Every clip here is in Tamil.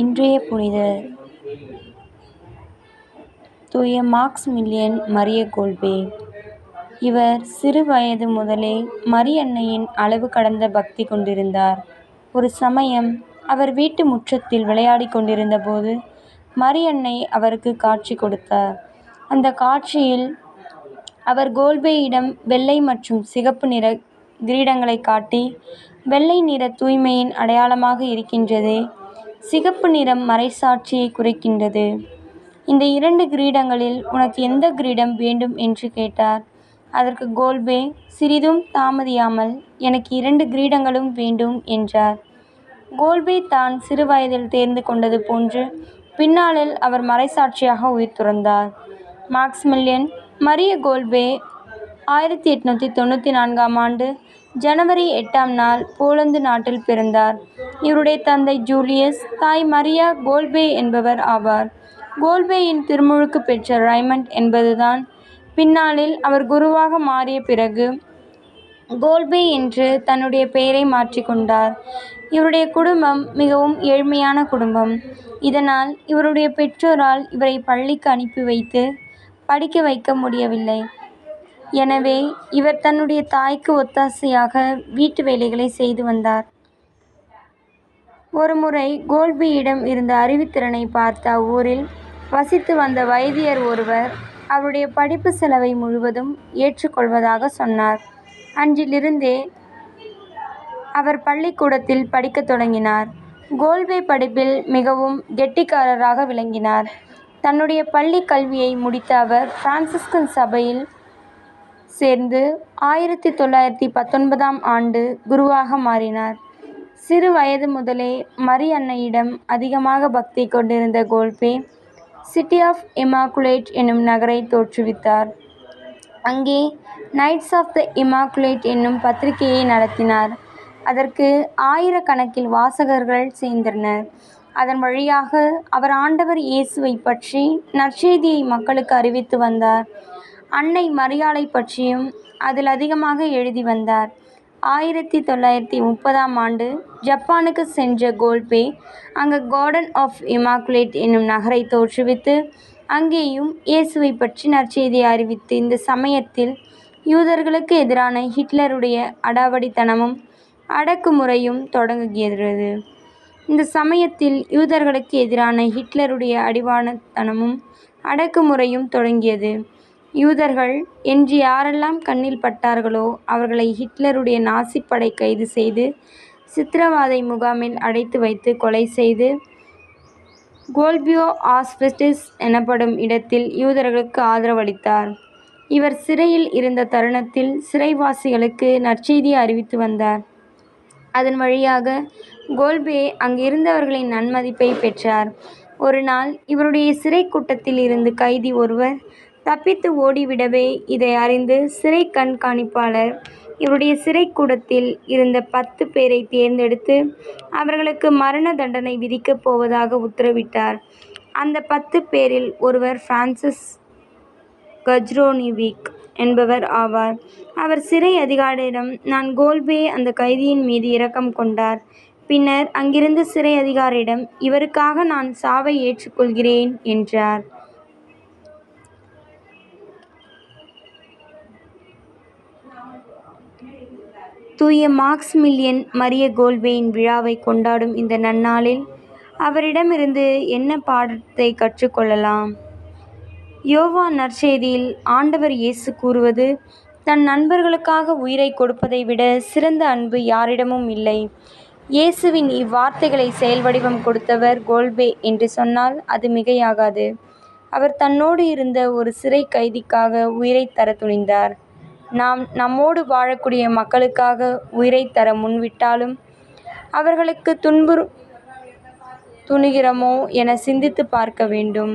இன்றைய புனிதர் தூய மார்க்ஸ் மில்லியன் மரிய கோல்பே. இவர் சிறு வயது முதலே மரியன்னையின் அளவு கடந்த பக்தி கொண்டிருந்தார். ஒரு சமயம் அவர் வீட்டு முற்றத்தில் விளையாடிக் கொண்டிருந்தபோது மரியன்னை அவருக்கு காட்சி கொடுத்தார். அந்த காட்சியில் அவர் கோல்பேயிடம் வெள்ளை மற்றும் சிகப்பு நிற கிரீடங்களை காட்டி வெள்ளை நிற தூய்மையின் அடையாளமாக இருக்கின்றதே சிகப்பு நிறம் மறைசாட்சியை குறிக்கின்றது. இந்த இரண்டு கிரீடங்களில் உனக்கு எந்த கிரீடம் வேண்டும் என்று கேட்டார். அதற்கு கோல்பே சிறிதும் தாமதியாமல் எனக்கு இரண்டு கிரீடங்களும் வேண்டும் என்றார். கோல்பே தான் சிறு வயதில் தேர்ந்து கொண்டது போன்று பின்னாளில் அவர் மறைசாட்சியாக உயிர் துறந்தார். மாக்ஸ்மில்லியன் மரிய கோல்பே ஆயிரத்தி எட்நூற்றி தொண்ணூற்றி நான்காம் ஆண்டு ஜனவரி எட்டாம் நாள் போலந்து நாட்டில் பிறந்தார். இவருடைய தந்தை ஜூலியஸ் தாய் மரியா கோல்பே என்பவர் ஆவார். கோல்பேயின் திருமுழுக்கு பெற்ற ரைமண்ட் என்பதுதான். பின்னாளில் அவர் குருவாக மாறிய பிறகு கோல்பே என்று தன்னுடைய பெயரை மாற்றிக்கொண்டார் இவருடைய குடும்பம் மிகவும் ஏழ்மையான குடும்பம். இதனால் இவருடைய பெற்றோரால் இவரை பள்ளிக்கு அனுப்பி வைத்து படிக்க வைக்க முடியவில்லை. எனவே இவர் தன்னுடைய தாய்க்கு ஒத்தாசையாக வீட்டு வேலைகளை செய்து வந்தார். ஒருமுறை கோல்பியிடம் இருந்த அறிவுத்திறனை பார்த்த அவ்வூரில் வசித்து வந்த வைத்தியர் ஒருவர் அவருடைய படிப்பு செலவை முழுவதும் ஏற்றுக்கொள்வதாக சொன்னார். அன்றிலிருந்தே அவர் பள்ளிக்கூடத்தில் படிக்கத் தொடங்கினார். கோல்பே படிப்பில் மிகவும் கெட்டிக்காரராக விளங்கினார். தன்னுடைய பள்ளி கல்வியை முடித்த அவர் பிரான்சிஸ்கன் சபையில் சேர்ந்து ஆயிரத்தி தொள்ளாயிரத்தி பத்தொன்பதாம் ஆண்டு குருவாக மாறினார். சிறு வயது முதலே மரி அன்னையிடம் அதிகமாக பக்தி கொண்டிருந்த கோல்பே சிட்டி ஆஃப் இமாக்குலேட் என்னும் நகரை தோற்றுவித்தார். அங்கே நைட்ஸ் ஆஃப் த இமாக்குலேட் என்னும் பத்திரிகையை நடத்தினார். அதற்கு ஆயிரக்கணக்கில் வாசகர்கள் சேர்ந்தனர். அதன் வழியாக அவர் ஆண்டவர் இயேசுவை பற்றி நற்செய்தியை மக்களுக்கு அறிவித்து வந்தார். அன்னை மரியாளை பற்றியும் அதில் அதிகமாக எழுதி வந்தார். ஆயிரத்தி தொள்ளாயிரத்தி முப்பதாம் ஆண்டு ஜப்பானுக்கு சென்ற கோல்பே அங்கு கார்டன் ஆஃப் இமாக்குலேட் என்னும் நகரை தோற்றுவித்து அங்கேயும் இயேசுவை பற்றி நற்செய்தி அறிவித்து இந்த சமயத்தில் யூதர்களுக்கு எதிரான ஹிட்லருடைய அடாவடித்தனமும் அடக்குமுறையும் தொடங்குகிறது இந்த சமயத்தில் யூதர்களுக்கு எதிரான ஹிட்லருடைய அடிவானத்தனமும் அடக்குமுறையும் தொடங்கியது. யூதர்கள் என்று யாரெல்லாம் கண்ணில் பட்டார்களோ அவர்களை ஹிட்லருடைய நாசிப்படை கைது செய்து சித்திரவாதை முகாமில் அடைத்து வைத்து கொலை செய்து கோல்பியோ ஆஸ்பெஸ்டிஸ் எனப்படும் இடத்தில் யூதர்களுக்கு ஆதரவளித்தார். இவர் சிறையில் இருந்த தருணத்தில் சிறைவாசிகளுக்கு நற்செய்தியை அறிவித்து வந்தார். அதன் வழியாக கோல்பே அங்கிருந்தவர்களின் நன்மதிப்பை பெற்றார். ஒரு நாள் இவருடைய சிறை கூட்டத்தில் இருந்து கைதி ஒருவர் தப்பித்து ஓடிவிடவே இதை அறிந்து சிறை கண்காணிப்பாளர் இவருடைய சிறைக்கூடத்தில் இருந்த பத்து பேரை தேர்ந்தெடுத்து அவர்களுக்கு மரண தண்டனை விதிக்கப் போவதாக உத்தரவிட்டார். அந்த பத்து பேரில் ஒருவர் பிரான்சிஸ் கஜ்ரோனிவிக் என்பவர் ஆவார். அவர் சிறை அதிகாரியிடம் நான் கோல்பே அந்த கைதியின் மீது இரக்கம் கொண்டார். பின்னர் அங்கிருந்த சிறை அதிகாரியிடம் இவருக்காக நான் சாவை ஏற்றுக்கொள்கிறேன் என்றார். தூய மாக்ஸ்மில்லியன் மரிய கோல்பேயின் விழாவை கொண்டாடும் இந்த நன்னாளில் அவரிடமிருந்து என்ன பாடத்தை கற்றுக்கொள்ளலாம்? யோவா நற்செய்தியில் ஆண்டவர் இயேசு கூறுவது தன் நண்பர்களுக்காக உயிரை கொடுப்பதை விட சிறந்த அன்பு யாரிடமும் இல்லை. இயேசுவின் இவ்வார்த்தைகளை செயல்வடிவம் கொடுத்தவர் கோல்பே என்று சொன்னால் அது மிகையாகாது. அவர் தன்னோடு இருந்த ஒரு சிறை கைதிக்காக உயிரை தர துணிந்தார். நாம் நம்மோடு வாழக்கூடிய மக்களுக்காக உயிரை தர முன்விட்டாலும் அவர்களுக்கு துன்புறு துணிகிறோமோ என சிந்தித்து பார்க்க வேண்டும்.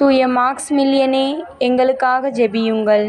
தூய மாக்ஸ்மில்லியனே எங்களுக்காக ஜெபியுங்கள்.